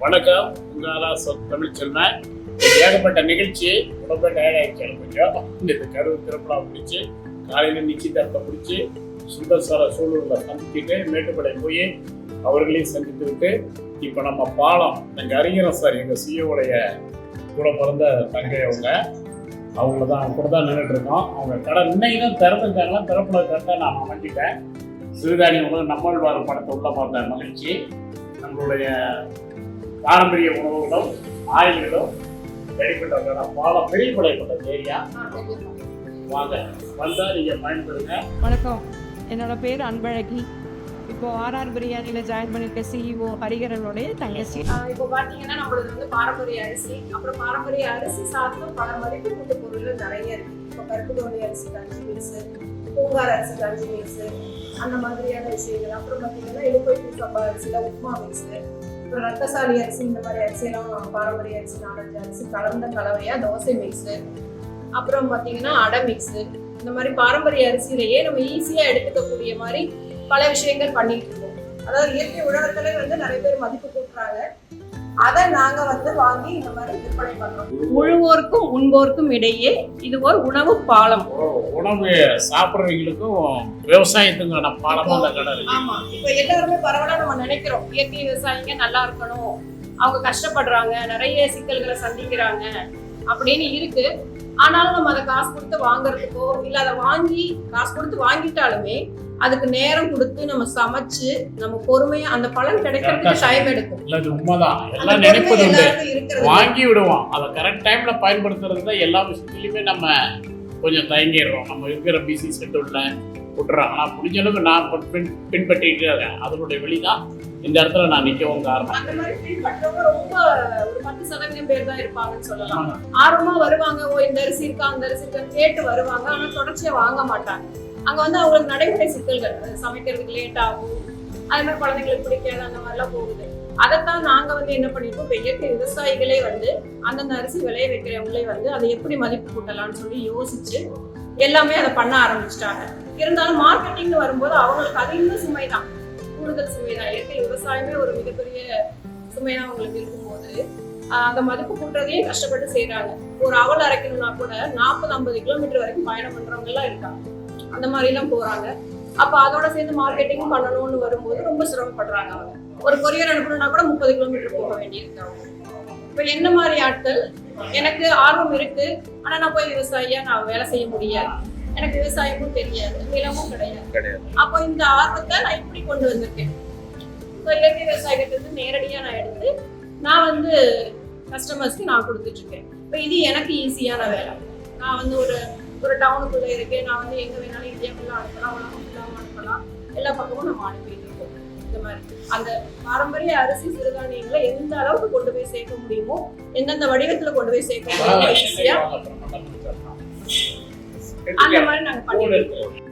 வணக்கம். உங்களால சொல் தமிழ் செல்வன். ஏகப்பட்ட நிகழ்ச்சி ரொம்ப டயர்ட் ஆயிடுச்சு கொஞ்சம். இந்த கருவு திருப்பலா பிடிச்சி காலையில் நிச்சயதார்த்தம் பிடிச்சி சுந்தரசார சூழலில் சந்திச்சுட்டு மேட்டுப்படை போய் அவர்களையும் சந்தித்து விட்டு இப்போ நம்ம பாலம் எங்கள் அறிஞர் சார் எங்கள் சிஓடைய கூட பிறந்த தங்கை அவங்க. அவங்கள தான் கூட தான் நின்றுட்டு இருக்கோம். அவங்க கடை இன்னைக்கு தான் திறந்துருக்காங்களா திறப்புல கரெக்டாக நான் அமைஞ்சிட்டேன் சிறுதானியம் உணவு நம்மள்வார் படத்தை உள்ள பார்த்த மகிழ்ச்சி. நம்மளுடைய பாரம்பரிய உணவுகளும் ஆயில்களும் வெளிப்பட்ட பாலம் பெரிய படைப்பட்ட ஏரியா வாங்க வந்தால் நீங்கள் பயன்படுங்க. வணக்கம். என்னோட பேர் அன்பழகி. இப்போ ஆர்ஆர் பிரியாணியில் ஜாயின் பண்ணியிருக்க சிஇஓ ஹரிகரனுடைய தங்கச்சி. இப்போ பார்த்தீங்கன்னா நம்மளது வந்து பாரம்பரிய அரிசி அப்புறம் பாரம்பரிய அரிசி சார்ந்த பல மதிப்பு கூட்டு பொருள்கள் நிறைய இருக்கு. இப்போ கருப்பு கவுனி அரிசி கஞ்சி மீல்ஸு பூங்கார் அரிசி கஞ்சி மீல்ஸு அந்த மாதிரியான விஷயங்கள். அப்புறம் பார்த்தீங்கன்னா இழுப்பை சம்பா அரிசியில் உப்புமா மிக்ஸு அப்புறம் ரத்தசாலி அரிசி இந்த மாதிரி அரிசியெல்லாம் பாரம்பரிய அரிசி நாலஞ்சு அரிசி கலந்த கலவையாக தோசை மிக்ஸு அப்புறம் பார்த்தீங்கன்னா அடை மிக்ஸு இந்த மாதிரி பாரம்பரிய அரிசியிலேயே நம்ம ஈஸியாக எடுத்துக்கக்கூடிய மாதிரி பல விஷயங்கள் பண்ணிட்டு இருக்கோம். அதாவது இயற்கை உழவர்களே வந்து நிறைய பேர் மதிப்பு கூட்டுறாங்க. அதை நாங்க வந்து வாங்கி இந்த மாதிரி விற்பனை பண்றோம். உழுவோருக்கும் உண்போருக்கும் இடையே இது ஒரு உணவு பாலம். உணவு சாப்பிட்றவங்களுக்கும் விவசாயத்துக்கான பாலமாக அந்த கடை இருக்கு. ஆமா. இப்ப எல்லாருமே பரவாயில்ல நம்ம நினைக்கிறோம். இயற்கை விவசாயிங்க நல்லா இருக்கணும். அவங்க கஷ்டப்படுறாங்க. நிறைய சிக்கல்களை சந்திக்கிறாங்க. அப்படின்னு இருக்கு. ஆனாலும் நம்ம அதை காசு கொடுத்து வாங்குறதுக்கோ இல்ல அதை வாங்கி காசு கொடுத்து வாங்கிட்டாலுமே அதுக்கு நேரம் கொடுத்து நம்ம சமைச்சு நம்ம பொறுமையா அந்த பலன் கிடைக்கிறதுக்கு டைம் எடுக்கும். இல்லை அது உண்மைதான். எல்லாம் நினைப்பது உண்டு. வாங்கி விடுவோம். அதை கரெக்ட் டைம்ல பயன்படுத்துறது தான் எல்லா விஷயத்துலையுமே நம்ம கொஞ்சம் தயங்கிடுறோம். நம்ம இருக்கிற பிசி செட்டுள்ள விட்டுறோம். ஆனால் முடிஞ்ச அளவுக்கு நான் பின்- பின் பின்பற்றிட்டு இருக்கேன். அதனுடைய வெளிதான் இந்த இடத்துல நான் நிற்கவும் காரணம். அந்த மாதிரி பின்பற்றவங்க ரொம்ப ஒரு பத்து சதவீதம் பேர் தான் இருப்பாங்கன்னு சொல்லலாம். ஆர்வமா வருவாங்க. ஓ இந்த அரிசி இருக்கா அந்த அரிசி இருக்கான்னு கேட்டு வருவாங்க. ஆனா தொடர்ச்சியா வாங்க மாட்டாங்க. அங்க வந்து அவங்களுக்கு நடைமுறை சிக்கல்கள் சமைக்கிறதுக்கு லேட் ஆகும். அது மாதிரி குழந்தைங்களுக்கு பிடிக்காது அந்த மாதிரிலாம் போகுது. அதைத்தான் நாங்க வந்து என்ன பண்ணிருக்கோம்? இப்போ இயற்கை விவசாயிகளே வந்து அந்தந்த அரிசி விளைய வைக்கிறவங்களே வந்து அதை எப்படி மதிப்பு கூட்டலாம்னு சொல்லி யோசிச்சு எல்லாமே அதை பண்ண ஆரம்பிச்சிட்டாங்க. இருந்தாலும் மார்க்கெட்டிங்னு வரும்போது அவங்களுக்கு அது இன்னும் சுமை தான் கூடுதல் சுமை தான் இயற்கை விவசாயமே ஒரு மிகப்பெரிய சுமை தான் அவங்களுக்கு இருக்கும்போது அந்த மதிப்பு கூட்டுறதையும் கஷ்டப்பட்டு செய்யறாங்க ஒரு அவல் அரைக்கணும்னா கூட நாற்பது ஐம்பது கிலோமீட்டர் வரைக்கும் பயணம் பண்றவங்க எல்லாம் இருக்காங்க. அந்த மாதிரி எல்லாம் போறாங்க. அப்ப அதோட சேர்ந்து மார்க்கெட்டிங் பண்ணணும்னு வரும்போது ரொம்ப சிரமப்படுறாங்க அவங்க. ஒரு கொரியர் அனுப்பணும்னா கூட முப்பது கிலோமீட்டர் போக வேண்டியிருக்கு அவங்க. இப்ப என்ன மாதிரி ஆட்கள்? எனக்கு ஆர்வம் இருக்கு. ஆனா நான் போய் விவசாயியா நான் வேலை செய்ய முடியாது. எனக்கு விவசாயமும் தெரியாது. நிலமும் கிடையாது. அப்போ இந்த ஆர்வத்தை நான் இப்படி கொண்டு வந்திருக்கேன். ஸோ இயற்கை விவசாயிகிட்ட இருந்து நேரடியாக நான் எடுத்து நான் வந்து கஸ்டமர்ஸ்க்கு நான் கொடுத்துட்டு இருக்கேன். இப்போ இது எனக்கு ஈஸியான வேலை. நான் வந்து ஒரு ஒரு டவுனுக்குள்ளே இருக்கேன். நான் வந்து எங்கே வேணாலும் இந்தியாக்குள்ள அனுப்பலாம் உலகம் ஃபுல்லாகவும் அனுப்பலாம். எல்லா பக்கமும் நம்ம அனுப்பிட்டு இருக்கோம் இந்த மாதிரி. அந்த பாரம்பரிய அரிசி சிறுதானியங்களை எந்த அளவுக்கு கொண்டு போய் சேர்க்க முடியுமோ எந்தெந்த வடிவத்துல கொண்டு போய் சேர்க்க முடியுமோ ஈஸியா அந்த மாதிரி நாங்க பண்ணிட்டு இருக்கு